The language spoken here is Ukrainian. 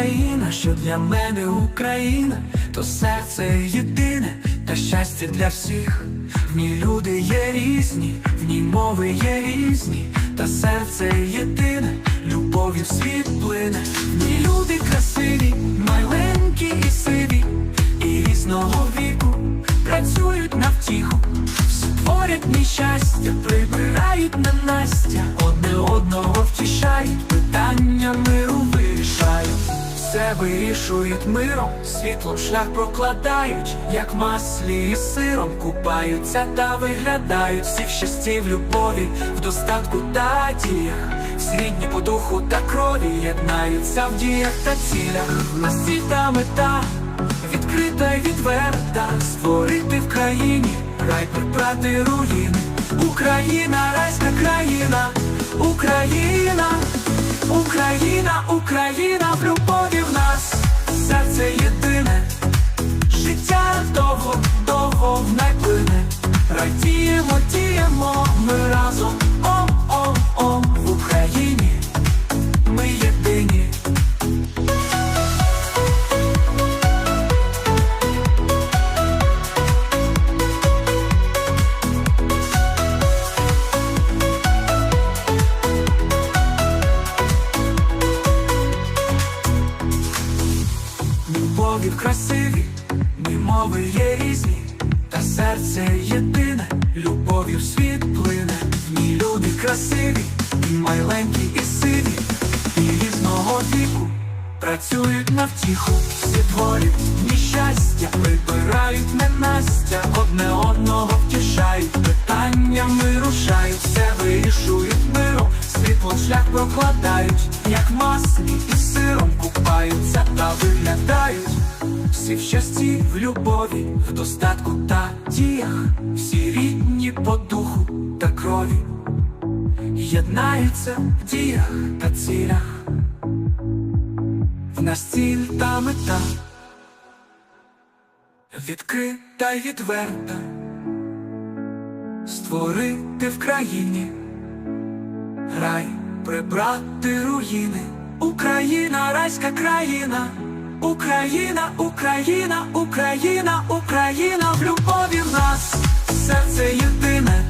Україна, що для мене Україна, то серце єдине та щастя для всіх. В ній люди є різні, в ній мови є різні, та серце єдине, любов'ю світ плине. В ній люди красиві, маленькі і сиві, і різного віку працюють на втіху, створять мій щастя, прибирають на Настя, одне одного втішають, питання миру вирішають. Все вирішують миром, світлом шлях прокладають, як маслі і сиром купаються та виглядають всі в щасті в любові, в достатку та діях, всі рідні по духу та крові єднаються в діях та цілях. В нас ціль та мета відкрита й відверта, створити в країні рай прибрати руїни. Україна, райська країна, Україна. Україна, Україна, в любові в нас. Серце єдине, Любові красиві, ми мови є різні, та серце єдине, любов'ю світ плине. В ній люди красиві, і маленькі, і сиві, і різного віку працюють на втіху, всі творять ні щастя, вибирають ненастя, одне одного втішають, питаннями рушають, все вирішують миром, світло шлях прокладають, як маслі Всі в щасті, в любові, в достатку та діях, всі рідні по духу та крові, єднаються в діях та цілях. В нас ціль та мета відкрита й відверта, створити в країні рай, прибрати руїни, Україна, райська країна, Україна, Україна, Україна, Україна, в любові в нас. Серце єдине,